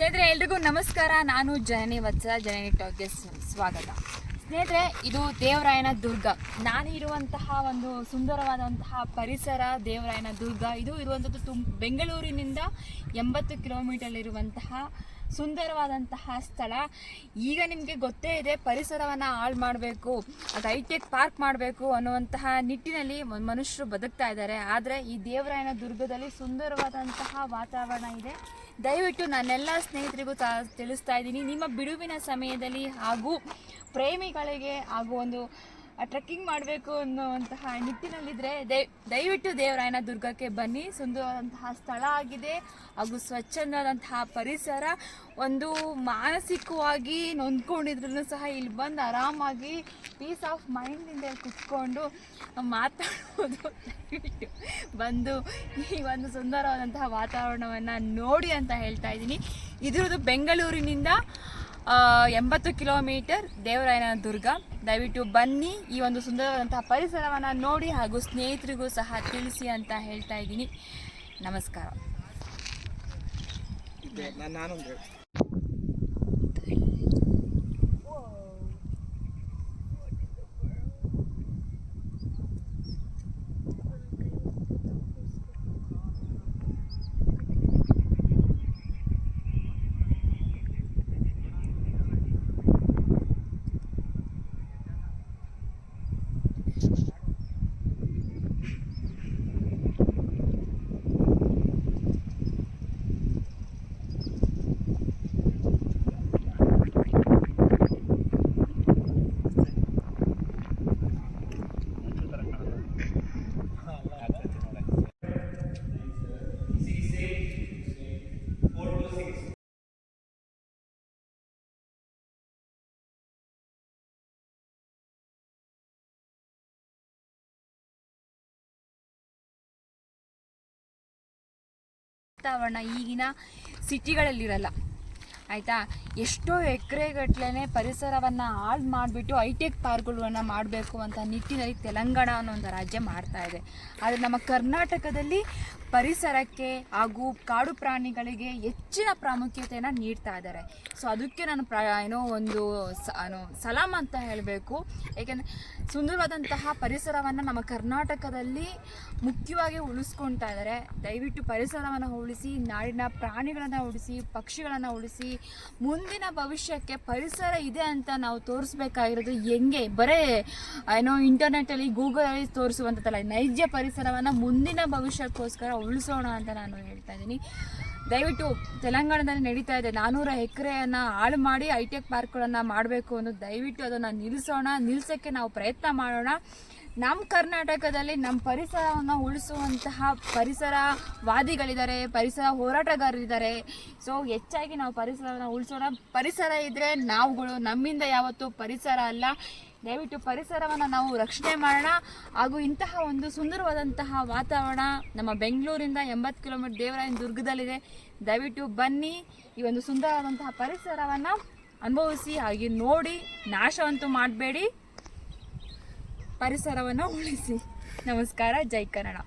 ಸ್ನೇಹಿತರೆ, ಎಲ್ರಿಗೂ ನಮಸ್ಕಾರ. ನಾನು ಜನನಿ ವತ್ಸ, ಜನನಿ ಟಾಕ್ಗೆ ಸ್ವಾಗತ. ಸ್ನೇಹಿತರೆ, ಇದು ದೇವರಾಯನ ದುರ್ಗ. ನಾನು ಇರುವಂತಹ ಒಂದು ಸುಂದರವಾದಂತಹ ಪರಿಸರ ದೇವರಾಯನ ದುರ್ಗ. ಇದು ಇರುವಂಥದ್ದು ತುಮ್ ಬೆಂಗಳೂರಿನಿಂದ ಎಂಬತ್ತು ಕಿಲೋಮೀಟರ್ ಇರುವಂತಹ ಸುಂದರವಾದಂತಹ ಸ್ಥಳ. ಈಗ ನಿಮಗೆ ಗೊತ್ತೇ ಇದೆ, ಪರಿಸರವನ್ನು ಹಾಳು ಮಾಡಬೇಕು, ಅದು ಹೈಟೆಕ್ ಪಾರ್ಕ್ ಮಾಡಬೇಕು ಅನ್ನುವಂತಹ ನಿಟ್ಟಿನಲ್ಲಿ ಮನುಷ್ಯರು ಬದುಕ್ತಾ ಇದ್ದಾರೆ. ಆದರೆ ಈ ದೇವರಾಯನ ದುರ್ಗದಲ್ಲಿ ಸುಂದರವಾದಂತಹ ವಾತಾವರಣ ಇದೆ. ದಯವಿಟ್ಟು ನನ್ನೆಲ್ಲ ಸ್ನೇಹಿತರಿಗೂ ತ, ತಿಳಿಸ್ತಾ ಇದ್ದೀನಿ. ನಿಮ್ಮ ಬಿಡುವಿನ ಸಮಯದಲ್ಲಿ ಹಾಗೂ ಪ್ರೇಮಿಗಳಿಗೆ ಹಾಗೂ ಒಂದು ಟ್ರೆಕ್ಕಿಂಗ್ ಮಾಡಬೇಕು ಅನ್ನುವಂತಹ ನಿಟ್ಟಿನಲ್ಲಿದ್ದರೆ ದಯ ದಯವಿಟ್ಟು ದೇವರಾಯನ ದುರ್ಗಕ್ಕೆ ಬನ್ನಿ. ಸುಂದರವಾದಂತಹ ಸ್ಥಳ ಆಗಿದೆ ಹಾಗೂ ಸ್ವಚ್ಛಂದವಾದಂತಹ ಪರಿಸರ. ಒಂದು ಮಾನಸಿಕವಾಗಿ ನೊಂದ್ಕೊಂಡಿದ್ರು ಸಹ ಇಲ್ಲಿ ಬಂದು ಆರಾಮಾಗಿ ಪೀಸ್ ಆಫ್ ಮೈಂಡಿಂದ ಕುತ್ಕೊಂಡು ಮಾತಾಡ್ಬೋದು ದಯವಿಟ್ಟು ಬಂದು ಈ ಒಂದು ಸುಂದರವಾದಂತಹ ವಾತಾವರಣವನ್ನು ನೋಡಿ ಅಂತ ಹೇಳ್ತಾ ಇದ್ದೀನಿ. ಇದ್ರದ್ದು ಬೆಂಗಳೂರಿನಿಂದ ಎಂಬತ್ತು ಕಿಲೋಮೀಟರ್ ದೇವರಾಯನ ದುರ್ಗ ದಯವಿಟ್ಟು ಬನ್ನಿ ಈ ಒಂದು ಸುಂದರವಾದಂತಹ ಪರಿಸರವನ್ನು ನೋಡಿ ಹಾಗೂ ಸ್ನೇಹಿತರಿಗೂ ಸಹ ತಿಳಿಸಿ ಅಂತ ಹೇಳ್ತಾ ಇದ್ದೀನಿ. ನಮಸ್ಕಾರ. ವಾತಾವರಣ ಈಗಿನ ಸಿಟಿಗಳಲ್ಲಿರಲ್ಲ ಆಯಿತಾ? ಎಷ್ಟೋ ಎಕರೆಗಟ್ಲೆ ಪರಿಸರವನ್ನು ಹಾಳು ಮಾಡಿಬಿಟ್ಟು ಹೈಟೆಕ್ ಪಾರ್ಕ್ಗಳನ್ನು ಮಾಡಬೇಕು ಅಂತ ನಿಟ್ಟಿನಲ್ಲಿ ತೆಲಂಗಾಣ ಅನ್ನೋ ಒಂದು ರಾಜ್ಯ ಮಾಡ್ತಾ ಇದೆ. ಆದರೆ ನಮ್ಮ ಕರ್ನಾಟಕದಲ್ಲಿ ಪರಿಸರಕ್ಕೆ ಹಾಗೂ ಕಾಡು ಪ್ರಾಣಿಗಳಿಗೆ ಹೆಚ್ಚಿನ ಪ್ರಾಮುಖ್ಯತೆಯನ್ನು ನೀಡ್ತಾ ಇದ್ದಾರೆ. ಸೊ ಅದಕ್ಕೆ ನಾನು ಪ್ರ, ಏನೋ ಒಂದು ಸಲಾಮ್ ಅಂತ ಹೇಳಬೇಕು. ಏಕೆಂದರೆ ಸುಂದರವಾದಂತಹ ಪರಿಸರವನ್ನು ನಮ್ಮ ಕರ್ನಾಟಕದಲ್ಲಿ ಮುಖ್ಯವಾಗಿ ಉಳಿಸ್ಕೊಳ್ತಾ ಇದ್ದಾರೆ. ದಯವಿಟ್ಟು ಪರಿಸರವನ್ನು ಉಳಿಸಿ, ನಾಡಿನ ಪ್ರಾಣಿಗಳನ್ನು ಉಳಿಸಿ, ಪಕ್ಷಿಗಳನ್ನು ಉಳಿಸಿ ಮುಂದಿನ ಭವಿಷ್ಯಕ್ಕೆ ಪರಿಸರ ಇದೆ ಅಂತ ನಾವು ತೋರಿಸ್ಬೇಕಾಗಿರೋದು ಹೆಂಗೆ? ಬರೇ ಏನೋ ಇಂಟರ್ನೆಟ್ಟಲ್ಲಿ ಗೂಗಲಲ್ಲಿ ತೋರಿಸುವಂಥದ್ದಲ್ಲ ನೈಜ ಪರಿಸರವನ್ನು ಮುಂದಿನ ಭವಿಷ್ಯಕ್ಕೋಸ್ಕರ ಉಳಿಸೋಣ ಅಂತ ನಾನು ಹೇಳ್ತಾ ಇದ್ದೀನಿ. ದಯವಿಟ್ಟು ತೆಲಂಗಾಣದಲ್ಲಿ ನಡೀತಾ ಇದೆ. ನಾನ್ನೂರ ಎಕರೆಯನ್ನು ಹಾಳು ಮಾಡಿ ಹೈಟೆಕ್ ಪಾರ್ಕ್ಗಳನ್ನು ಮಾಡಬೇಕು ಅನ್ನೋದು ದಯವಿಟ್ಟು ಅದನ್ನು ನಿಲ್ಲಿಸೋಣ ನಿಲ್ಲಿಸೋಕ್ಕೆ ನಾವು ಪ್ರಯತ್ನ ಮಾಡೋಣ. ನಮ್ಮ ಕರ್ನಾಟಕದಲ್ಲಿ ನಮ್ಮ ಪರಿಸರವನ್ನು ಉಳಿಸುವಂತಹ ಪರಿಸರವಾದಿಗಳಿದ್ದಾರೆ, ಪರಿಸರ ಹೋರಾಟಗಾರರಿದ್ದಾರೆ. ಸೊ ಹೆಚ್ಚಾಗಿ ನಾವು ಪರಿಸರವನ್ನು ಉಳಿಸೋಣ. ಪರಿಸರ ಇದ್ದರೆ ನಾವುಗಳು, ನಮ್ಮಿಂದ ಯಾವತ್ತೂ ಪರಿಸರ ಅಲ್ಲ. ದಯವಿಟ್ಟು ಪರಿಸರವನ್ನು ನಾವು ರಕ್ಷಣೆ ಮಾಡೋಣ. ಹಾಗೂ ಇಂತಹ ಒಂದು ಸುಂದರವಾದಂತಹ ವಾತಾವರಣ ನಮ್ಮ ಬೆಂಗಳೂರಿಂದ ಎಂಬತ್ತು ಕಿಲೋಮೀಟರ್ ದೇವರಾಯನ ದುರ್ಗದಲ್ಲಿದೆ. ದಯವಿಟ್ಟು ಬನ್ನಿ, ಈ ಒಂದು ಸುಂದರವಾದಂತಹ ಪರಿಸರವನ್ನು ಅನುಭವಿಸಿ ಹಾಗೆ ನೋಡಿ, ನಾಶವಂತೂ ಮಾಡಬೇಡಿ. ಪರಿಸರವನ್ನು ಉಳಿಸಿ. ನಮಸ್ಕಾರ, ಜೈ ಕನ್ನಡ.